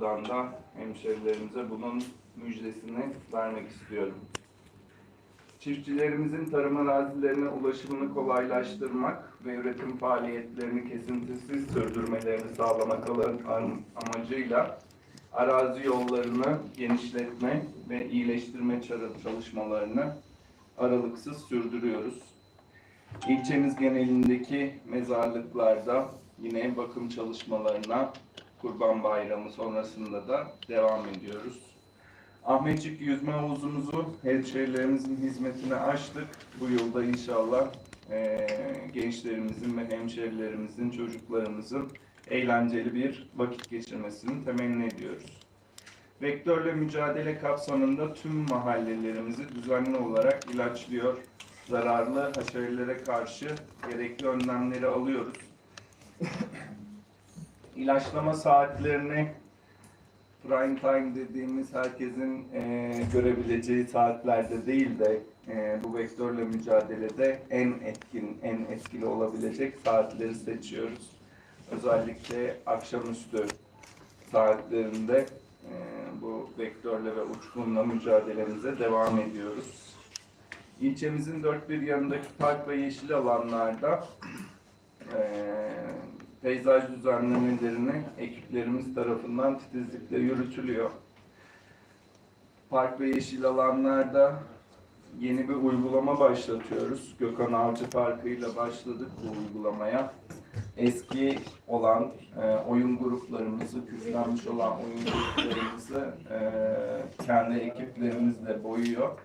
buradan da hemşerilerimize bunun müjdesini vermek istiyorum. Çiftçilerimizin tarım arazilerine ulaşımını kolaylaştırmak ve üretim faaliyetlerini kesintisiz sürdürmelerini sağlamak amacıyla arazi yollarını genişletme ve iyileştirme çalışmalarını aralıksız sürdürüyoruz. İlçemiz genelindeki mezarlıklarda yine bakım çalışmalarına Kurban Bayramı sonrasında da devam ediyoruz. Ahmetçik Yüzme Havuzumuzu hemşehrilerimizin hizmetine açtık. Bu yılda inşallah eee, gençlerimizin ve hemşehrilerimizin, çocuklarımızın eğlenceli bir vakit geçirmesini temenni ediyoruz. Vektörle mücadele kapsamında tüm mahallelerimizi düzenli olarak ilaçlıyor. Zararlı haşerelere karşı gerekli önlemleri alıyoruz. İlaçlama saatlerini prime time dediğimiz herkesin eee, görebileceği saatlerde değil de eee, bu vektörle mücadelede en etkin, en etkili olabilecek saatleri seçiyoruz. Özellikle akşamüstü saatlerinde eee, bu vektörle ve uçkunla mücadelemize devam ediyoruz. İlçemizin dört bir yanındaki park ve yeşil alanlarda eee peyzaj düzenlemelerini ekiplerimiz tarafından titizlikle yürütülüyor. Park ve yeşil alanlarda yeni bir uygulama başlatıyoruz. Gökhan Avcı Parkı ile başladık bu uygulamaya. Eski olan e, oyun gruplarımızı, küflenmiş olan oyun gruplarımızı e, kendi ekiplerimizle boyuyor.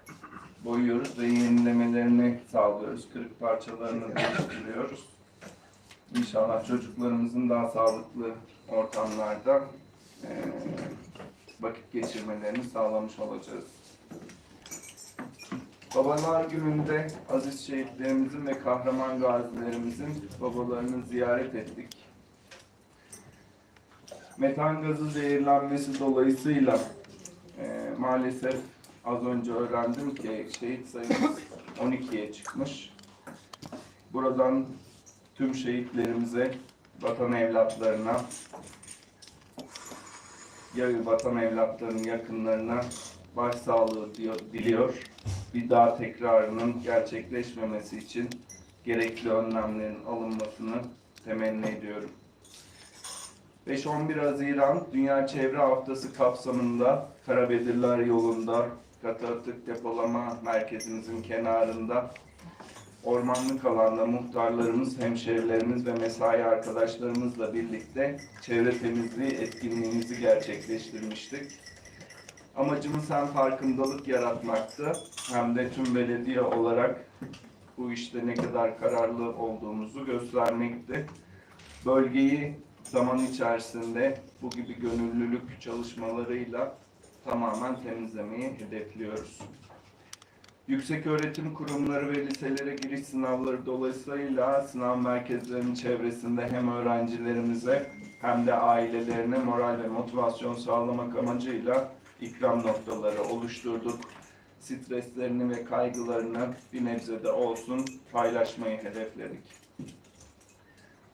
Boyuyoruz ve yenilemelerini sağlıyoruz. Kırık parçalarını değiştiriyoruz. İnşallah çocuklarımızın daha sağlıklı ortamlarda eee, vakit geçirmelerini sağlamış olacağız. Babalar gününde aziz şehitlerimizin ve kahraman gazilerimizin babalarını ziyaret ettik. Metan gazı zehirlenmesi dolayısıyla eee, maalesef az önce öğrendim ki şehit sayımız 12'ye çıkmış. Buradan tüm şehitlerimize, vatan evlatlarına, ya vatan evlatlarının yakınlarına başsağlığı diyor, diliyor. Bir daha tekrarının gerçekleşmemesi için gerekli önlemlerin alınmasını temenni ediyorum. 5-11 Haziran Dünya Çevre Haftası kapsamında Karabedirler yolunda katı atık depolama merkezimizin kenarında ormanlık alanda muhtarlarımız, hemşehrilerimiz ve mesai arkadaşlarımızla birlikte çevre temizliği etkinliğimizi gerçekleştirmiştik. Amacımız hem farkındalık yaratmaktı hem de tüm belediye olarak bu işte ne kadar kararlı olduğumuzu göstermekti. Bölgeyi zaman içerisinde bu gibi gönüllülük çalışmalarıyla tamamen temizlemeyi hedefliyoruz. Yüksek öğretim kurumları ve liselere giriş sınavları dolayısıyla sınav merkezlerinin çevresinde hem öğrencilerimize hem de ailelerine moral ve motivasyon sağlamak amacıyla ikram noktaları oluşturduk. Streslerini ve kaygılarını bir nebze de olsun paylaşmayı hedefledik.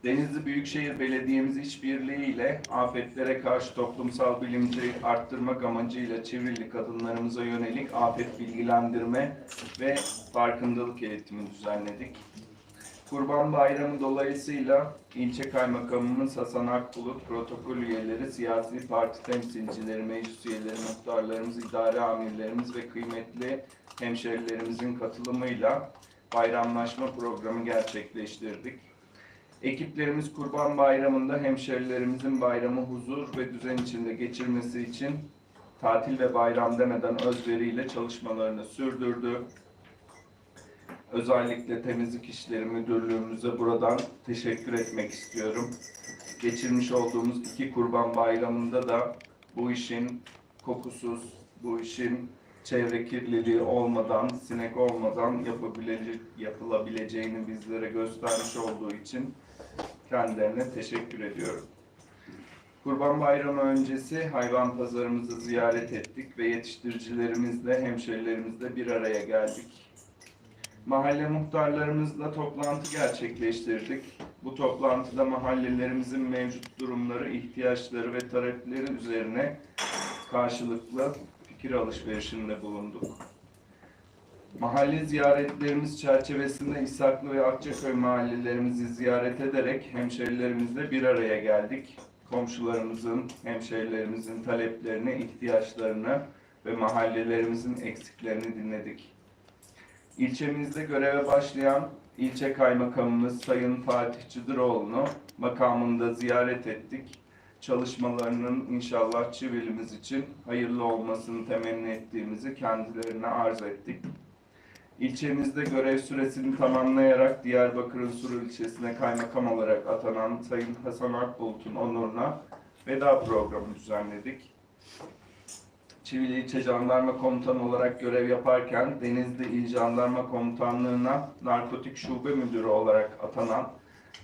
Denizli Büyükşehir Belediye'miz işbirliğiyle afetlere karşı toplumsal bilinci arttırmak amacıyla Çivrili kadınlarımıza yönelik afet bilgilendirme ve farkındalık eğitimi düzenledik. Kurban Bayramı dolayısıyla ilçe kaymakamımız Hasan Akbulut, protokol üyeleri, siyasi parti temsilcileri, meclis üyeleri, muhtarlarımız, idare amirlerimiz ve kıymetli hemşerilerimizin katılımıyla bayramlaşma programı gerçekleştirdik. Ekiplerimiz Kurban Bayramı'nda hemşerilerimizin bayramı huzur ve düzen içinde geçirmesi için tatil ve bayram demeden özveriyle çalışmalarını sürdürdü. Özellikle Temizlik İşleri Müdürlüğümüze buradan teşekkür etmek istiyorum. Geçirmiş olduğumuz iki Kurban Bayramı'nda da bu işin kokusuz, bu işin çevre kirliliği olmadan, sinek olmadan yapabile- yapılabileceğini bizlere göstermiş olduğu için kendilerine teşekkür ediyorum. Kurban Bayramı öncesi hayvan pazarımızı ziyaret ettik ve yetiştiricilerimizle, hemşerilerimizle bir araya geldik. Mahalle muhtarlarımızla toplantı gerçekleştirdik. Bu toplantıda mahallelerimizin mevcut durumları, ihtiyaçları ve talepleri üzerine karşılıklı fikir alışverişinde bulunduk. Mahalle ziyaretlerimiz çerçevesinde İshaklı ve Akçaköy mahallelerimizi ziyaret ederek hemşerilerimizle bir araya geldik. Komşularımızın, hemşerilerimizin taleplerini, ihtiyaçlarını ve mahallelerimizin eksiklerini dinledik. İlçemizde göreve başlayan ilçe kaymakamımız Sayın Fatih Çıdıroğlu'nu makamında ziyaret ettik. Çalışmalarının inşallah çivilimiz için hayırlı olmasını temenni ettiğimizi kendilerine arz ettik. İlçemizde görev süresini tamamlayarak Diyarbakır'ın Suru ilçesine kaymakam olarak atanan Sayın Hasan Akbulut'un onuruna veda programı düzenledik. Çivili İlçe Jandarma Komutanı olarak görev yaparken Denizli İl Jandarma Komutanlığı'na Narkotik Şube Müdürü olarak atanan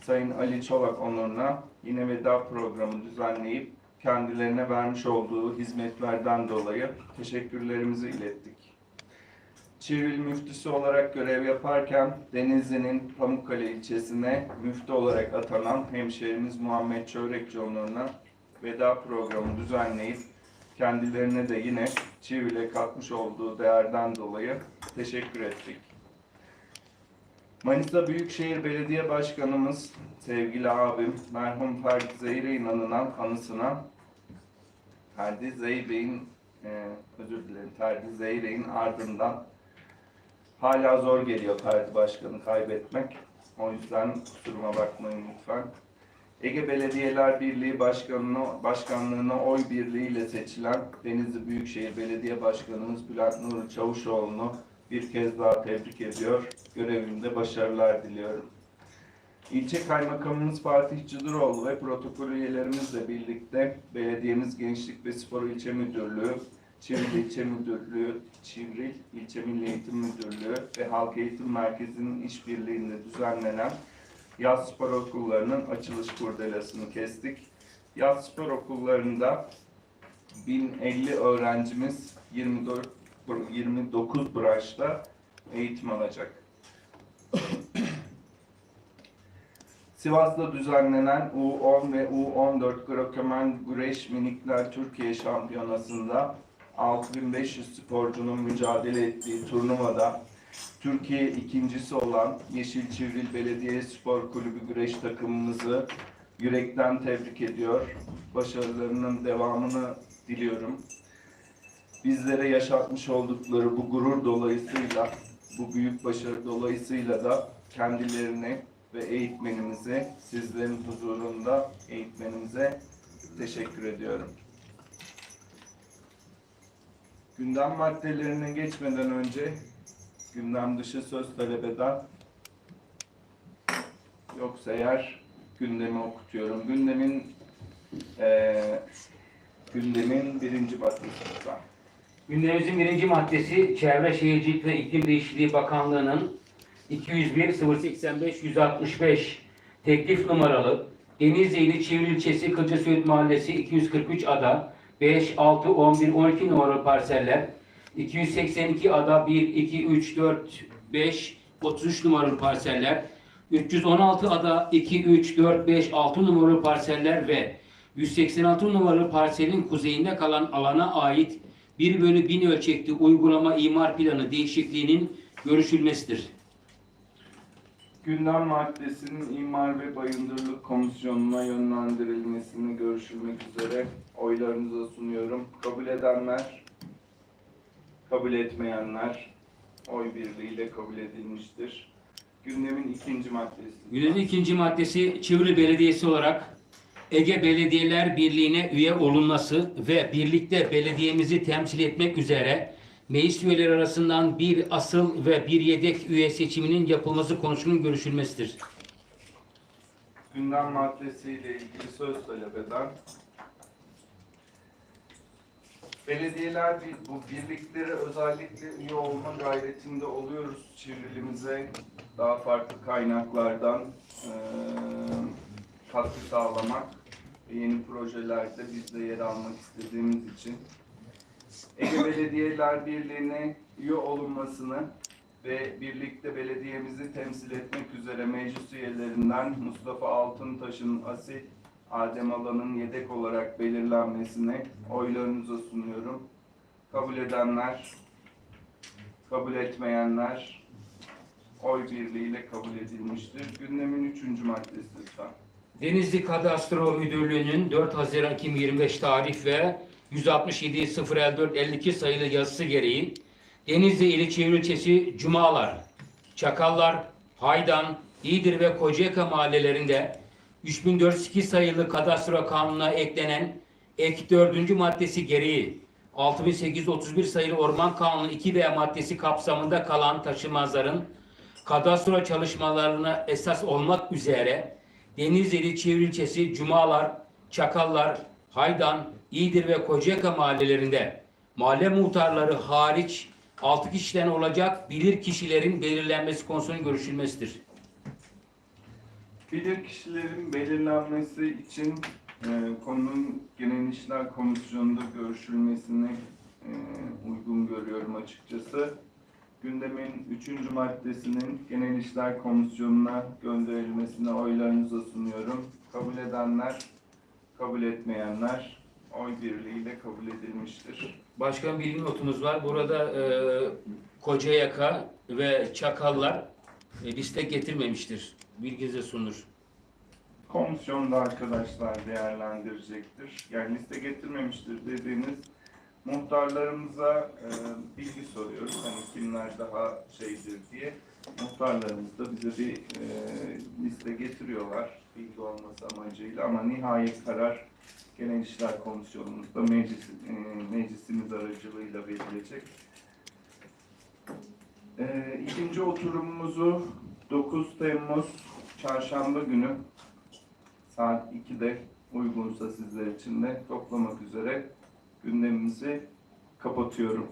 Sayın Ali Çolak onuruna yine veda programı düzenleyip kendilerine vermiş olduğu hizmetlerden dolayı teşekkürlerimizi ilettik. Çivil müftüsü olarak görev yaparken Denizli'nin Pamukkale ilçesine müftü olarak atanan hemşehrimiz Muhammed Çörekçi onuruna veda programı düzenleyip kendilerine de yine Çivil'e katmış olduğu değerden dolayı teşekkür ettik. Manisa Büyükşehir Belediye Başkanımız, sevgili abim, merhum Ferdi Zeyre inanılan anısına Ferdi Zeybe'in, e, özür dilerim, Ferdi Zeyre'in ardından hala zor geliyor Ferdi Başkan'ı kaybetmek. O yüzden kusuruma bakmayın lütfen. Ege Belediyeler Birliği Başkanı'na, Başkanlığı'na oy birliğiyle seçilen Denizli Büyükşehir Belediye Başkanımız Bülent Nuri Çavuşoğlu'nu bir kez daha tebrik ediyor. Görevinde başarılar diliyorum. İlçe Kaymakamımız Fatih Çıdıroğlu ve protokol üyelerimizle birlikte belediyemiz Gençlik ve Spor İlçe Müdürlüğü, Çivril İlçe Müdürlüğü, Çivril İlçe Milli Eğitim Müdürlüğü ve Halk Eğitim Merkezi'nin işbirliğinde düzenlenen yaz spor okullarının açılış kurdelasını kestik. Yaz spor okullarında 1050 öğrencimiz 24 29 branşta eğitim alacak. Sivas'ta düzenlenen U10 ve U14 Grokemen Güreş Minikler Türkiye Şampiyonası'nda 6500 sporcunun mücadele ettiği turnuvada Türkiye ikincisi olan Yeşil Çivril Belediye Spor Kulübü güreş takımımızı yürekten tebrik ediyor. Başarılarının devamını diliyorum. Bizlere yaşatmış oldukları bu gurur dolayısıyla, bu büyük başarı dolayısıyla da kendilerini ve eğitmenimize, sizlerin huzurunda eğitmenimize teşekkür ediyorum. Gündem maddelerine geçmeden önce gündem dışı söz talep eden yoksa eğer gündemi okutuyorum. Gündemin eee gündemin birinci maddesi. Gündemimizin birinci maddesi Çevre Şehircilik ve İklim Değişikliği Bakanlığı'nın 201 085 165 teklif numaralı Denizli ili Çivril ilçesi Kılcasöğüt Mahallesi 243 ada 5, 6, 11, 12 numaralı parseller 282 ada 1, 2, 3, 4, 5, 33 numaralı parseller 316 ada 2, 3, 4, 5, 6 numaralı parseller ve 186 numaralı parselin kuzeyinde kalan alana ait 1 bölü 1000 ölçekli uygulama imar planı değişikliğinin görüşülmesidir. Gündem maddesinin İmar ve Bayındırlık Komisyonu'na yönlendirilmesini görüşülmek üzere oylarınıza sunuyorum. Kabul edenler, kabul etmeyenler oy birliğiyle kabul edilmiştir. Gündemin ikinci maddesi. Günün ikinci maddesi Çivri Belediyesi olarak Ege Belediyeler Birliği'ne üye olunması ve birlikte belediyemizi temsil etmek üzere meclis üyeleri arasından bir asıl ve bir yedek üye seçiminin yapılması konusunun görüşülmesidir. Gündem maddesiyle ilgili söz talep eden Belediyeler bu birliklere özellikle üye olma gayretinde oluyoruz. Çevrilimize daha farklı kaynaklardan eee, katkı sağlamak yeni projelerde biz de yer almak istediğimiz için Ege Belediyeler Birliği'ne üye olunmasını ve birlikte belediyemizi temsil etmek üzere meclis üyelerinden Mustafa Altıntaş'ın asil Adem Alan'ın yedek olarak belirlenmesini oylarınıza sunuyorum. Kabul edenler, kabul etmeyenler oy birliğiyle kabul edilmiştir. Gündemin üçüncü maddesi lütfen. Denizli Kadastro Müdürlüğü'nün 4 Haziran 2025 tarih ve 167.054.52 sayılı yazısı gereği Denizli ili çevre ilçesi Cumalar, Çakallar, Haydan, İğdir ve Kocaeli mahallelerinde 3402 sayılı kadastro kanununa eklenen ek 4. maddesi gereği 6831 sayılı Orman Kanunu 2 veya maddesi kapsamında kalan taşınmazların kadastro çalışmalarına esas olmak üzere Denizli Çevre ilçesi Cumalar, Çakallar, Haydan, İğdir ve Kocaeli mahallelerinde mahalle muhtarları hariç 6 kişiden olacak bilir kişilerin belirlenmesi konusunun görüşülmesidir. Bilir kişilerin belirlenmesi için e, konunun Genel İşler Komisyonu'nda görüşülmesini e, uygun görüyorum açıkçası. Gündemin üçüncü maddesinin Genel İşler Komisyonu'na gönderilmesine oylarınıza sunuyorum. Kabul edenler, kabul etmeyenler oy birliğiyle kabul edilmiştir. Başkan bir notumuz var. Burada e, Kocayaka ve Çakallar e, liste getirmemiştir. Bilginize sunulur. Komisyonda arkadaşlar değerlendirecektir. Yani liste getirmemiştir dediğiniz muhtarlarımıza e, bilgi soruyoruz. Hani kimler daha şeydir diye. Muhtarlarımız da bize bir e, liste getiriyorlar bilgi olması amacıyla ama nihai karar Genel İşler Komisyonumuzda meclis, e, meclisimiz aracılığıyla verilecek. E, ikinci oturumumuzu 9 Temmuz Çarşamba günü saat 2'de uygunsa sizler için de toplamak üzere gündemimizi kapatıyorum.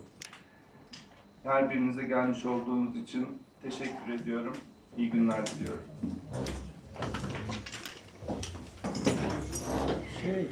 Her birinize gelmiş olduğunuz için teşekkür ediyorum. İyi günler diliyorum. Şey,